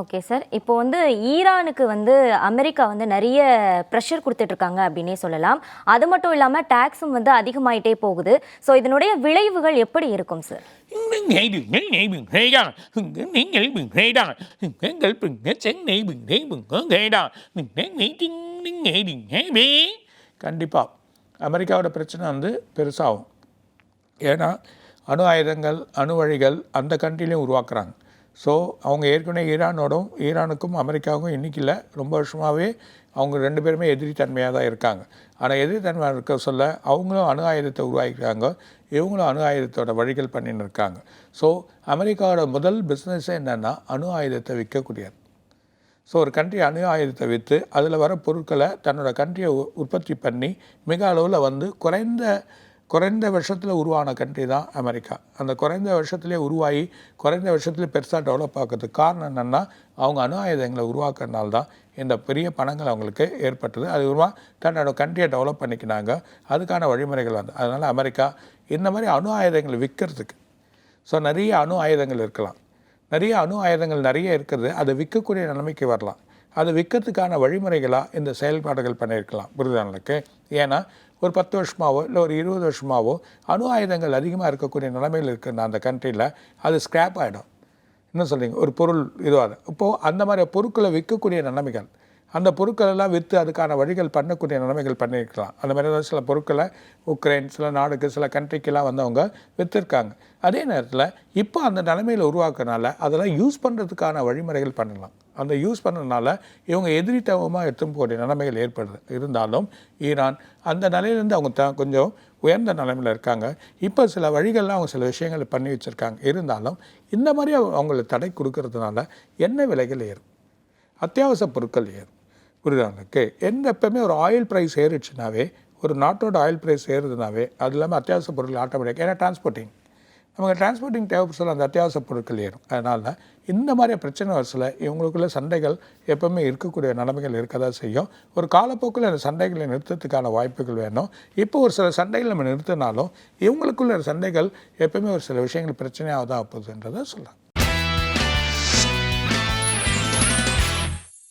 Okay sir. இப்போ வந்து ஈரானுக்கு வந்து அமெரிக்கா வந்து நிறைய ப்ரெஷர் கொடுத்துட்ருக்காங்க அப்படின்னே சொல்லலாம். அது மட்டும் இல்லாமல் டேக்ஸும் வந்து அதிகமாயிட்டே போகுது. ஸோ இதனுடைய விளைவுகள் எப்படி இருக்கும் சார்? கண்டிப்பாக அமெரிக்காவோட பிரச்சனை வந்து பெருசாகும். ஏன்னா அணு ஆயுதங்கள் அணு வழிகள் அந்த கண்ட்ரிலையும் உருவாக்குறாங்க. ஸோ அவங்க ஏற்கனவே ஈரானோடும் ஈரானுக்கும் அமெரிக்காவுக்கும் இன்றைக்கில் இல்லை ரொம்ப வருஷமாகவே அவங்க ரெண்டு பேருமே எதிரித்தன்மையாக தான் இருக்காங்க. ஆனால் எதிரித்தன்மையாக இருக்க சொல்ல அவங்களும் அணு ஆயுதத்தை உருவாக்கிட்டாங்க இவங்களும் அணு ஆயுதத்தோட வழிகள் பண்ணின்னு இருக்காங்க. ஸோ அமெரிக்காவோட முதல் பிஸ்னஸே என்னென்னா அணு ஆயுதத்தை விற்கக்கூடியது. ஸோ ஒரு கண்ட்ரி அணு ஆயுதத்தை விற்று அதில் வர பொருட்களை தன்னோட கண்ட்ரியை உ- உற்பத்தி பண்ணி மிக அளவில் வந்து குறைந்த குறைந்த வருஷத்தில் உருவான கண்ட்ரி தான் அமெரிக்கா. அந்த குறைந்த வருஷத்துலேயே உருவாகி குறைந்த வருஷத்துலேயே பெருசாக டெவலப் ஆகிறதுக்கு காரணம் என்னென்னா அவங்க அணு ஆயுதங்களை உருவாக்குறதுனால தான் இந்த பெரிய பணங்கள் அவங்களுக்கு ஏற்பட்டது. அது உருவா தன்னோட கண்ட்ரியை டெவலப் பண்ணிக்கினாங்க. அதுக்கான வழிமுறைகள் வந்து அதனால் அமெரிக்கா இந்த மாதிரி அணு ஆயுதங்களை விற்கிறதுக்கு ஸோ நிறைய அணு ஆயுதங்கள் இருக்கலாம். நிறைய அணு ஆயுதங்கள் நிறைய இருக்குது அதை விற்கக்கூடிய நிலைமைக்கு வரலாம். அதை விற்கிறதுக்கான வழிமுறைகளாக இந்த செயல்பாடுகள் பண்ணியிருக்கலாம். புரிதலுக்கு ஏன்னா ஒரு பத்து வருஷமாவோ இல்லை ஒரு இருபது வருஷமாவோ அணு ஆயுதங்கள் அதிகமாக இருக்கக்கூடிய நிலைமையில் இருக்கிற அந்த கண்ட்ரியில் அது ஸ்க்ராப் ஆகிடும் என்ன சொல்கிறீங்க ஒரு பொருள் இதுவாக இப்போது அந்த மாதிரி பொருட்களை விற்கக்கூடிய நிலைமைகள் அந்த பொருட்கள் எல்லாம் விற்று அதுக்கான வழிகள் பண்ணக்கூடிய நிலைமைகள் பண்ணியிருக்கலாம். அந்த மாதிரி ஏதாவது சில பொருட்களை உக்ரைன் சில நாடுக்கு சில கண்ட்ரிக்கெல்லாம் வந்து அவங்க விற்றுருக்காங்க அதே நேரத்தில் இப்போ அந்த நிலைமையில் உருவாக்குறனால அதெல்லாம் யூஸ் பண்ணுறதுக்கான வழிமுறைகள் பண்ணலாம். அந்த யூஸ் பண்ணுறதுனால இவங்க எதிரித்தவமாக எடுத்துக்கூடிய நிலைமைகள் ஏற்படுது. இருந்தாலும் ஈரான் அந்த நிலையிலேருந்து அவங்க த கொஞ்சம் உயர்ந்த நிலைமையில் இருக்காங்க. இப்போ சில வழிகள்லாம் அவங்க சில விஷயங்கள் பண்ணி வச்சுருக்காங்க. இருந்தாலும் இந்த மாதிரி அவங்க- அவங்களுக்கு தடை கொடுக்கறதுனால என்ன விலைகள் ஏறும்? அத்தியாவசிய பொருட்கள் ஏறும். புரியுதாங்களுக்கு எந்த எப்பவுமே ஒரு ஆயில் ப்ரைஸ் ஏறிடுச்சுனாவே ஒரு நாட்டோட ஆயில் ப்ரைஸ் ஏறுதுனாவே அது இல்லாமல் அத்தியாவசிய பொருட்கள் ஆட்டோமேட்டிக் ஏன்னா டிரான்ஸ்போர்ட்டிங் நமக்கு டிரான்ஸ்போர்ட்டிங் தேவைப்படுற அந்த அத்தியாவசிய பொருட்கள் ஏறும். அதனால் இந்த மாதிரி பிரச்சனை வரிசையில் இவங்களுக்குள்ள சண்டைகள் எப்பவுமே இருக்கக்கூடிய நிலைமைகள் இருக்க தான் செய்யும். ஒரு காலப்போக்கில் அந்த சண்டைகளை நிறுத்தத்துக்கான வாய்ப்புகள் வேணும். இப்போ ஒரு சில சண்டைகள் நம்ம நிறுத்தினாலும் இவங்களுக்குள்ள சண்டைகள் எப்பவுமே ஒரு சில விஷயங்கள் பிரச்சனையாக தான் போகுதுன்றதை சொல்லலாம்.